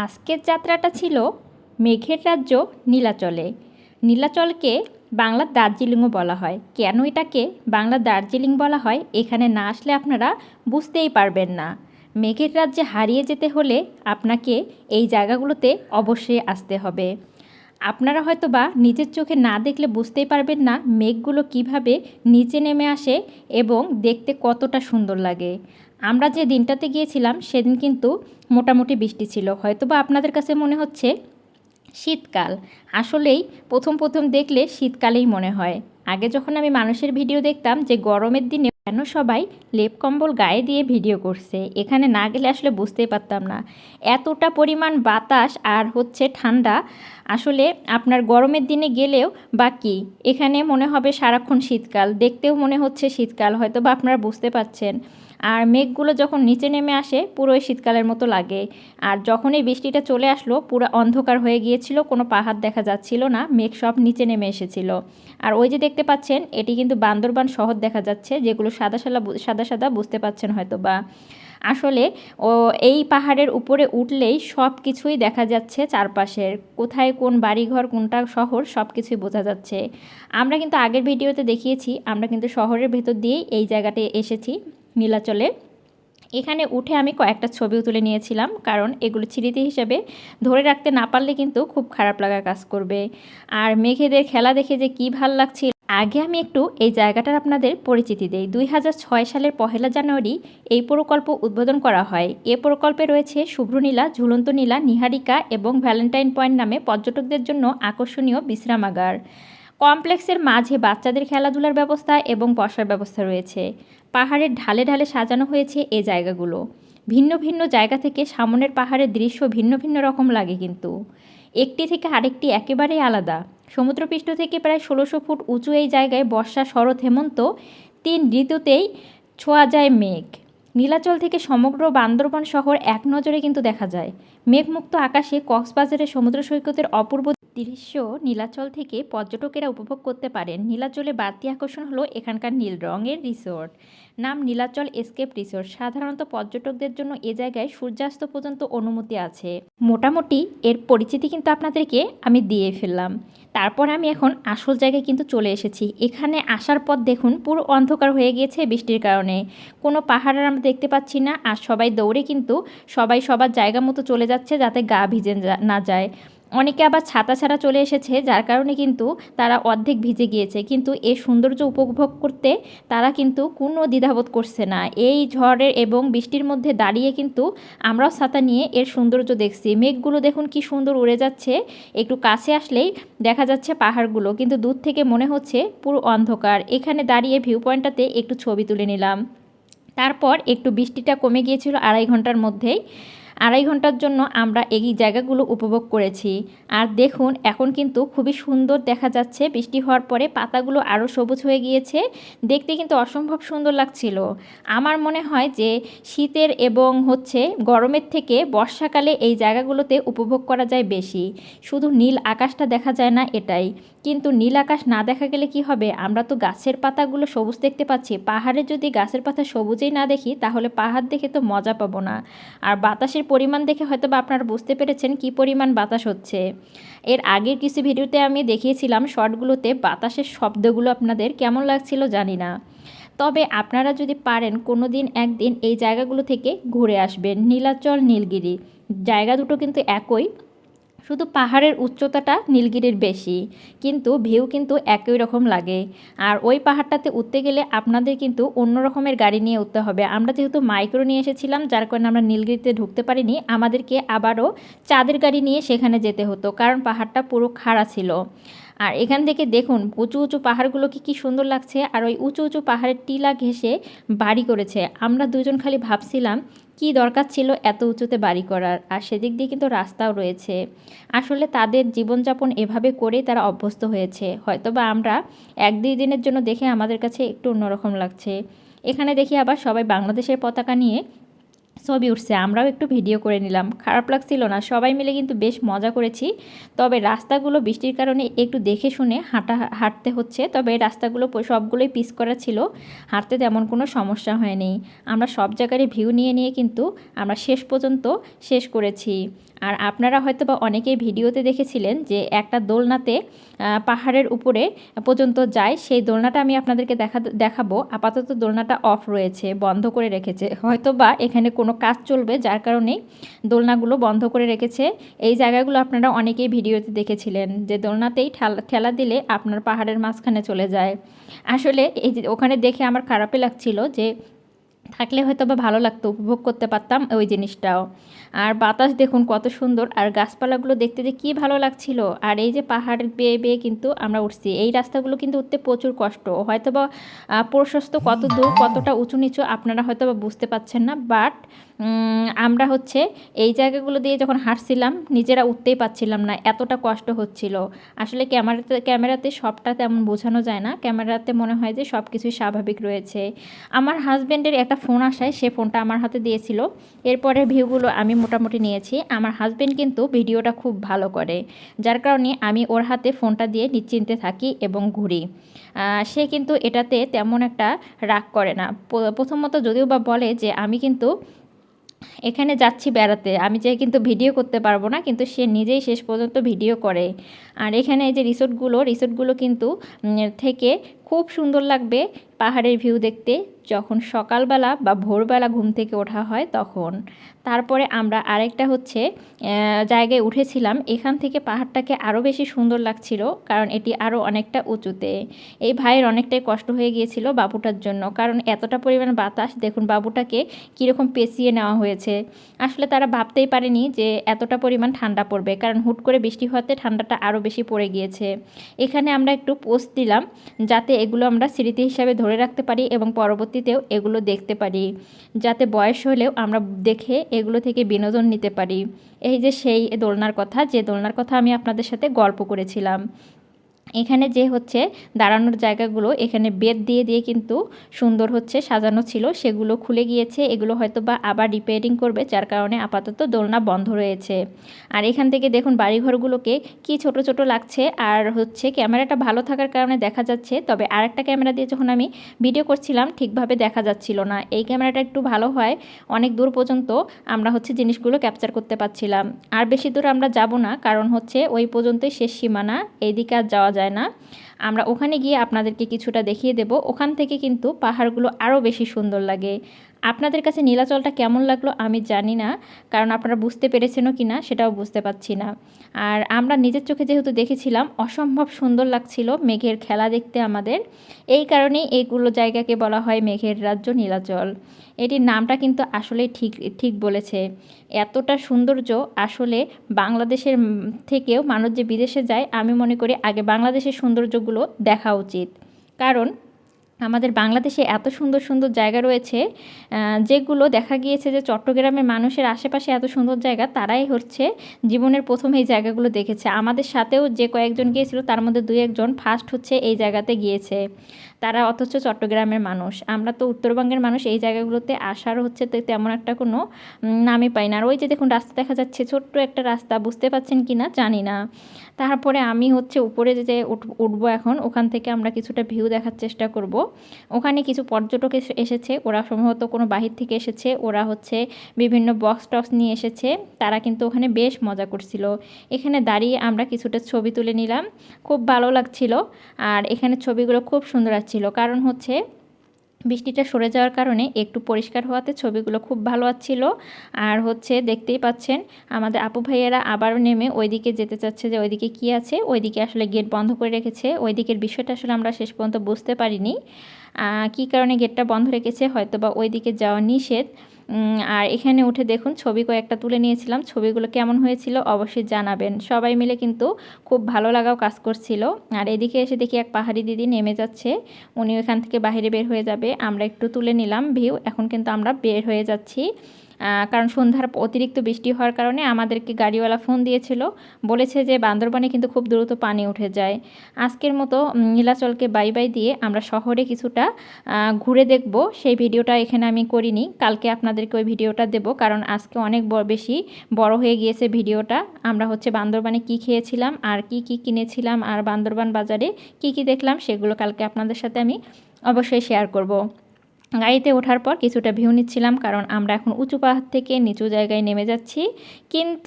আজকের যাত্রাটা ছিল মেঘের রাজ্য নীলাচলে। নীলাচলকে বাংলার দার্জিলিংও বলা হয়। কেন এটাকে বাংলার দার্জিলিং বলা হয় এখানে না আসলে আপনারা বুঝতেই পারবেন না। মেঘের রাজ্যে হারিয়ে যেতে হলে আপনাকে এই জায়গাগুলোতে অবশ্যই আসতে হবে। আপনারা হয়তো বা নিজের চোখে না দেখলে বুঝতেই পারবেন না মেঘগুলো কীভাবে নিচে নেমে আসে এবং দেখতে কতটা সুন্দর লাগে। আমরা যে দিনটাতে গিয়েছিলাম, সেদিন কিন্তু মোটামুটি বৃষ্টি ছিল। হয়তো বা আপনাদের কাছে মনে হচ্ছে, শীতকাল। আসলেই প্রথম প্রথম দেখলে শীতকালেই মনে হয়। আগে যখন আমি মানুষের ভিডিও দেখতাম যে গরমের দিনে কেন সবাই লেপ কম্বল গায়ে দিয়ে ভিডিও করছে, এখানে না গেলে আসলে বুঝতেই পারতাম না। এতটা পরিমাণ বাতাস আর হচ্ছে ঠান্ডা, আসলে আপনার গরমের দিনে গেলেও বা কী? এখানে মনে হবে সারাক্ষণ শীতকাল, দেখতেও মনে হচ্ছে শীতকাল হয়তো বা আপনারা বুঝতে পারছেন। আর মেঘগুলো যখন নিচে নেমে আসে, পুরোই শীতকালের মতো লাগে। আর যখনই বৃষ্টিটা চলে আসলো, পুরো অন্ধকার হয়ে গিয়েছিল, কোনো পাহাড় দেখা যাচ্ছিল না, মেঘ সব নিচে নেমে এসেছিল। আর ওই যে দেখতে পাচ্ছেন, এটি কিন্তু বান্দরবান শহর দেখা যাচ্ছে, যেগুলো সাদা সাদা সাদা সাদা বুঝতে পাচ্ছেন হয়তো বা আসলে, ও, এই পাহাড়ের উপরে উঠলেই সব কিছুই দেখা যাচ্ছে চারপাশের। কোথায় কোন বাড়িঘর, কোনটা শহর, সব কিছুই বোঝা যাচ্ছে। আমরা কিন্তু আগের ভিডিওতে দেখিয়েছি, আমরা কিন্তু শহরের ভেতর দিয়েই এই জায়গাতে এসেছি। নীলাচলে। এখানে উঠে আমি কয়েকটা ছবিও তুলে নিয়েছিলাম, কারণ এগুলো স্মৃতি হিসেবে ধরে রাখতে না পারলে কিন্তু খুব খারাপ লাগা কাজ করবে। আর মেঘেদের খেলা দেখে যে কী ভালো লাগছিল আগে আমি একটু এই জায়গাটার আপনাদের পরিচিতি দেই। দুই হাজার ছয় সালের পহেলা জানুয়ারি এই প্রকল্প উদ্বোধন করা হয়। এ প্রকল্পে রয়েছে শুভ্রনীলা ঝুলন্ত নীলা, নিহারিকা এবং ভ্যালেন্টাইন পয়েন্ট নামে পর্যটকদের জন্য আকর্ষণীয় বিশ্রামাগার। কমপ্লেক্সের মাঝে বাচ্চাদের খেলাধুলার ব্যবস্থা এবং বসার ব্যবস্থা রয়েছে। পাহাড়ের ঢালে ঢালে সাজানো হয়েছে এ জায়গাগুলো। ভিন্ন ভিন্ন জায়গা থেকে সামনের পাহাড়ের দৃশ্য ভিন্ন ভিন্ন রকম লাগে কিন্তু। একটি থেকে আরেকটি একেবারেই আলাদা। সমুদ্রপৃষ্ঠ থেকে প্রায় ষোলোশো ফুট উঁচু এই জায়গায় বর্ষা শরৎ হেমন্ত, তিন ঋতুতেই ছোঁয়া যায় মেঘ। নীলাচল থেকে সমগ্র বান্দরবান শহর এক নজরে কিন্তু দেখা যায়। মেঘমুক্ত আকাশে কক্সবাজারের সমুদ্র সৈকতের অপূর্ব দৃশ্য নীলাচল থেকে পর্যটকেরা উপভোগ করতে পারেন। নীলাচলে বাড়তি আকর্ষণ হলো এখানকার নীল রঙের রিসোর্ট। নাম নীলাচল এসকেপ রিসোর্ট। সাধারণত পর্যটকদের জন্য এ জায়গায় সূর্যাস্ত পর্যন্ত অনুমতি আছে। মোটামুটি এর পরিচিতি কিন্তু আপনাদেরকে আমি দিয়ে ফেললাম। তারপর আমি এখন আসল জায়গায় কিন্তু চলে এসেছি। এখানে আসার পর দেখুন পুরো অন্ধকার হয়ে গিয়েছে বৃষ্টির কারণে। কোনো পাহাড় আর আমরা দেখতে পাচ্ছি না। আর সবাই দৌড়ে কিন্তু সবাই সবার জায়গা মতো চলে যাচ্ছে যাতে গা ভিজে না যায়। অনেকে আবার ছাতা ছাড়া চলে এসেছে, যার কারণে কিন্তু তারা অর্ধেক ভিজে গিয়েছে। কিন্তু এর সৌন্দর্য উপভোগ করতে তারা কিন্তু কোনো দ্বিধাবোধ করছে না। এই ঝড়ের এবং বৃষ্টির মধ্যে দাঁড়িয়ে কিন্তু আমরাও ছাতা নিয়ে এর সৌন্দর্য দেখছি। মেঘগুলো দেখুন কি সুন্দর উড়ে যাচ্ছে। একটু কাছে আসলেই দেখা যাচ্ছে পাহাড়গুলো। কিন্তু দূর থেকে মনে হচ্ছে পুরো অন্ধকার। এখানে দাঁড়িয়ে ভিউ পয়েন্টটাতে একটু ছবি তুলে নিলাম। তারপর একটু বৃষ্টিটা কমে গিয়েছিল আড়াই ঘণ্টার মধ্যেই। আড়াই ঘণ্টার জন্য আমরা এই জায়গাগুলো উপভোগ করেছি। আর দেখুন, এখন কিন্তু খুবই সুন্দর দেখা যাচ্ছে। বৃষ্টি হওয়ার পরে পাতাগুলো আরও সবুজ হয়ে গিয়েছে। দেখতে কিন্তু অসম্ভব সুন্দর লাগছিল। আমার মনে হয় যে শীতের এবং হচ্ছে গরমের থেকে বর্ষাকালে এই জায়গাগুলোতে উপভোগ করা যায় বেশি। শুধু নীল আকাশটা দেখা যায় না এটাই। কিন্তু নীল আকাশ না দেখা গেলে কি হবে? আমরা তো গাছের পাতাগুলো সবুজ দেখতে পাচ্ছি। পাহাড়ে যদি গাছের পাতা সবুজেই না দেখি, তাহলে পাহাড় দেখে তো মজা পাবো না। আর বাতাসের পরিমাণ দেখে হয়তো বা আপনারা বুঝতে পেরেছেন কি পরিমাণ বাতাস হচ্ছে। এর আগের কিছু ভিডিওতে আমি দেখিয়েছিলাম শর্টগুলোতে বাতাসের শব্দগুলো আপনাদের কেমন লাগছিল জানি না। তবে আপনারা যদি পারেন কোনো দিন একদিন এই জায়গাগুলো থেকে ঘুরে আসবেন। নীলাচল, নীলগিরি। জায়গা দুটো কিন্তু একই। শুধু পাহাড়ের উচ্চতাটা নীলগিরির বেশি, কিন্তু ভিউ কিন্তু একই রকম লাগে। আর ওই পাহাড়টাতে উঠতে গেলে আপনাদের কিন্তু অন্য রকমের গাড়ি নিয়ে উঠতে হবে। আমরা যেহেতু মাইক্রো নিয়ে এসেছিলাম, যার কারণে আমরা নীলগিরিতে ঢুকতে পারিনি, আমাদেরকে আবারও চাঁদের গাড়ি নিয়ে সেখানে যেতে হতো, কারণ পাহাড়টা পুরো খাড়া ছিল। আর এখান থেকে দেখুন, উঁচু উঁচু পাহাড়গুলোকে কি কি সুন্দর লাগছে। আর ওই উঁচু উঁচু পাহাড়ের টিলা ঘেসে বাড়ি করেছে। আমরা দুজন খালি ভাবছিলাম, কি দরকার ছিল এত উঁচুতে বাড়ি করার? আর সেদিক দিয়ে কিন্তু রাস্তাও রয়েছে। আসলে তাদের জীবনযাপন এভাবে করেই তারা অভ্যস্ত হয়েছে। হয়তো বা আমরা এক, দুই দিনের জন্য দেখে আমাদের কাছে একটু অন্যরকম লাগছে। এখানে দেখি আবার সবাই বাংলাদেশের পতাকা নিয়ে ছবি উঠছে, আমরাও একটু ভিডিও করে নিলাম। খারাপ লাগছিল না, সবাই মিলে কিন্তু বেশ মজা করেছি। তবে রাস্তাগুলো বৃষ্টির কারণে একটু দেখে শুনে হাঁটা, হাঁটতে হচ্ছে। তবে রাস্তাগুলো সবগুলোই পিস করা ছিল। হাঁটতে তেমন কোনো সমস্যা হয়নি। আমরা সব জায়গায় ভিউ নিয়ে নিয়ে কিন্তু আমরা শেষ পর্যন্ত শেষ করেছি। আর আপনারা হয়তো বা অনেকেই ভিডিওতে দেখেছিলেন যে একটা দোলনাতে পাহাড়ের উপরে পর্যন্ত যায়, সেই দোলনাটা আমি আপনাদেরকে দেখা, দেখাবো। আপাতত দোলনাটা অফ রয়েছে, বন্ধ করে রেখেছে। হয়তো বা এখানে কোনো কাজ চলবে, যার কারণেই দোলনাগুলো বন্ধ করে রেখেছে। এই জায়গাগুলো আপনারা অনেকেই ভিডিওতে দেখেছিলেন, যে দোলনাতেই ঠেলা ঠেলা দিলে আপনার পাহাড়ের মাঝখানে চলে যায়। আসলে এই যে ওখানে দেখে আমার খারাপই লাগছিল যে থাকলে হয়তো বা ভালো লাগতো, উপভোগ করতে পারতাম ওই জিনিসটাও। আর বাতাস দেখুন কত সুন্দর, আর গাছপালাগুলো দেখতে যে কী ভালো লাগছিল। আর এই যে পাহাড় বেয়ে বেয়ে কিন্তু আমরা উঠছি, এই রাস্তাগুলো কিন্তু উঠতে প্রচুর কষ্ট। হয়তো বা প্রশস্ত কত দূর, কতটা উঁচু নিচু আপনারা হয়তো বা বুঝতে পাচ্ছেন না, বাট আমরা হচ্ছে এই জায়গাগুলো দিয়ে যখন হাঁটছিলাম, নিজেরা উঠতেই পারছিলাম না, এতটা কষ্ট হচ্ছিল। আসলে ক্যামেরাতে ক্যামেরাতে সবটা তেমন বোঝানো যায় না, ক্যামেরাতে মনে হয় যে সব কিছুই স্বাভাবিক রয়েছে। আমার হাজব্যান্ডের একটা ফোন আসায় সে ফোনটা আমার হাতে দিয়েছিল। এরপরে ভিউগুলো আমি মোটামুটি নিয়েছি। আমার হাজব্যান্ড কিন্তু ভিডিওটা খুব ভালো করে। যার কারণে আমি ওর হাতে ফোনটা দিয়ে নিশ্চিন্তে থাকি এবং ঘুরি। সে কিন্তু এটাতে তেমন একটা রাগ করে না। প্রথমত যদিও বা বলে যে আমি কিন্তু এখানে যাচ্ছি বেড়াতে। আমি চাই কিন্তু ভিডিও করতে পারব না, কিন্তু সে নিজেই শেষ পর্যন্ত ভিডিও করে। আর এখানে যে রিসোর্টগুলো রিসোর্টগুলো কিন্তু থেকে খুব সুন্দর লাগবে পাহাড়ের ভিউ দেখতে। যখন সকালবেলা বা ভোরবেলা ঘুম থেকে ওঠা হয় তখন তারপরে আমরা আরেকটা হচ্ছে জায়গায় উঠেছিলাম। এখান থেকে পাহাড়টাকে আরও বেশি সুন্দর লাগছিল, কারণ এটি আরও অনেকটা উঁচুতে। এই ভাইয়ের অনেকটাই কষ্ট হয়ে গিয়েছিল বাবুটার জন্য, কারণ এতটা পরিমাণ বাতাস, দেখুন বাবুটাকে কীরকম পেঁচিয়ে নেওয়া হয়েছে। আসলে তারা ভাবতেই পারেনি যে এতটা পরিমাণ ঠান্ডা পড়বে, কারণ হুট করে বৃষ্টি হওয়াতে ঠান্ডাটা আরও বেশি পড়ে গিয়েছে। এখানে আমরা একটু পোস্ট দিলাম, যাতে এগুলো আমরা স্মৃতি হিসাবে ধরে রাখতে পারি এবং পরবর্তীতেও এগুলো দেখতে পারি। যাতে বয়স হলেও আমরা দেখে এগুলো থেকে বিনোদন নিতে পারি। এই যে সেই দোলনার কথা, যে দোলনার কথা আমি আপনাদের সাথে গল্প করেছিলাম। এখানে যে হচ্ছে দাঁড়ানোর জায়গাগুলো, এখানে বেদ দিয়ে দিয়ে কিন্তু সুন্দর হচ্ছে সাজানো ছিল। সেগুলো খুলে গিয়েছে। এগুলো হয়তো বা আবার রিপেয়ারিং করবে, যার কারণে আপাতত দোলনা বন্ধ রয়েছে। আর এখান থেকে দেখুন বাড়িঘরগুলোকে কি ছোট ছোট লাগছে। আর হচ্ছে ক্যামেরাটা ভালো থাকার কারণে দেখা যাচ্ছে, তবে আর একটা ক্যামেরা দিয়ে যখন আমি ভিডিও করছিলাম, ঠিকভাবে দেখা যাচ্ছিল না। এই ক্যামেরাটা একটু ভালো হয়। অনেক দূর পর্যন্ত আমরা হচ্ছে জিনিসগুলো ক্যাপচার করতে পারছিলাম। আর বেশি দূর আমরা যাব না, কারণ হচ্ছে ওই পর্যন্তই শেষ সীমানা। এইদিকে আর যাওয়া যায় না। আমরা ওখানে গিয়ে আপনাদেরকে কিছুটা দেখিয়ে দেব। ওখান থেকে কিন্তু পাহাড়গুলো আরও বেশি সুন্দর লাগে। আপনাদের কাছে নীলাচলটা কেমন লাগল আমি জানি না, কারণ আপনারা বুঝতে পেরেছেনও কি না সেটাও বুঝতে পারছি না। আর আমরা নিজের চোখে যেহেতু দেখেছিলাম, অসম্ভব সুন্দর লাগছিল মেঘের খেলা দেখতে আমাদের। এই কারণেই এইগুলো জায়গাকে বলা হয় মেঘের রাজ্য নীলাচল এটির নামটা কিন্তু আসলেই ঠিক ঠিক বলেছে। এতটা সৌন্দর্য আসলে বাংলাদেশের থেকেও মানুষ যে বিদেশে যায়, আমি মনে করি আগে বাংলাদেশের সৌন্দর্যগুলো দেখা উচিত। কারণ আমাদের বাংলাদেশে এত সুন্দর সুন্দর জায়গা রয়েছে যেগুলো দেখা গিয়েছে যে চট্টগ্রামের মানুষের আশেপাশে এত সুন্দর জায়গা, তারাই হচ্ছে জীবনের প্রথম এই জায়গাগুলো দেখেছে। আমাদের সাথেও যে কয়েকজন গিয়েছিল, তার মধ্যে দুই একজন ফার্স্ট হচ্ছে এই জায়গাতে গিয়েছে। তারা অথচ চট্টগ্রামের মানুষ। আমরা তো উত্তরবঙ্গের মানুষ, এই জায়গাগুলোতে আসার হচ্ছে তে- তেমন একটা কোনো নামই পাই না। আর ওই যে দেখুন, রাস্তা দেখা যাচ্ছে, ছোট্ট একটা রাস্তা, বুঝতে পাচ্ছেন কি না জানি না। তারপরে আমি হচ্ছে উপরে যে উঠ- উঠবো এখন, ওখান থেকে আমরা কিছুটা ভিউ দেখার চেষ্টা করব। ওখানে কিছু পর্যটক এসে- এসেছে, ওরা সম্ভবত কোনো বাহির থেকে এসেছে, ওরা হচ্ছে বিভিন্ন বক্স টক্স নিয়ে এসেছে, তারা কিন্তু ওখানে বেশ মজা করছিল। এখানে দাঁড়িয়ে আমরা কিছুটা ছবি তুলে নিলাম, খুব ভালো লাগছিল। আর এখানে ছবিগুলো খুব সুন্দর আসছিল কারণ হচ্ছে বৃষ্টিটা সরে যাওয়ার কারণে একটু পরিষ্কার হওয়াতে ছবিগুলো খুব ভালো আসছিল আর হচ্ছে দেখতেই পাচ্ছেন, আমাদের আপু ভাইয়েরা আবারও নেমে ওইদিকে যেতে চাচ্ছে যে ওইদিকে কি আছে, ওইদিকে আসলে গেট বন্ধ করে রেখেছে। ওইদিকের বিষয়টা আসলে আমরা শেষ পর্যন্ত বুঝতে পারিনি। কি কারণে গেটটা বন্ধ রেখেছে হয়তো বা ওইদিকে যাওয়া নিষেধ। আর এখানে উঠে দেখুন, ছবি কয়েকটা তুলে নিয়েছিলাম। ছবিগুলো কেমন হয়েছিল অবশ্যই জানাবেন। সবাই মিলে কিন্তু খুব ভালো লাগাও কাজ করছিল। আর এদিকে এসে দেখি এক পাহাড়ি দিদি নেমে যাচ্ছে। উনি ওখান থেকে বাইরে বের হয়ে যাবে। আমরা একটু তুলে নিলাম ভিউ। এখন কিন্তু আমরা বের হয়ে যাচ্ছি। কারণ সন্ধ্যার অতিরিক্ত বৃষ্টি হওয়ার কারণে আমাদেরকে গাড়িওয়ালা ফোন দিয়েছিল। বলেছে যে, বান্দরবানে কিন্তু খুব দ্রুত পানি উঠে যায়। আজকের মতো নীলাচলকে বাই বাই দিয়ে আমরা শহরে কিছুটা ঘুরে দেখব। সেই ভিডিওটা এখানে আমি করিনি। কালকে আপনাদেরকে ওই ভিডিওটা দেব, কারণ আজকে অনেক বেশি বড় হয়ে গিয়েছে ভিডিওটা। আমরা হচ্ছে বান্দরবানে কি খেয়েছিলাম, আর কি কি কিনেছিলাম, আর বান্দরবান বাজারে কি কি দেখলাম, সেগুলো কালকে আপনাদের সাথে আমি অবশ্যই শেয়ার করব। গাড়িতে ওঠার পর কিছুটা ভিউ নিচ্ছিলাম, কারণ আমরা এখন উঁচু পাহাড় থেকে নিচু জায়গায় নেমে যাচ্ছি। কিন্তু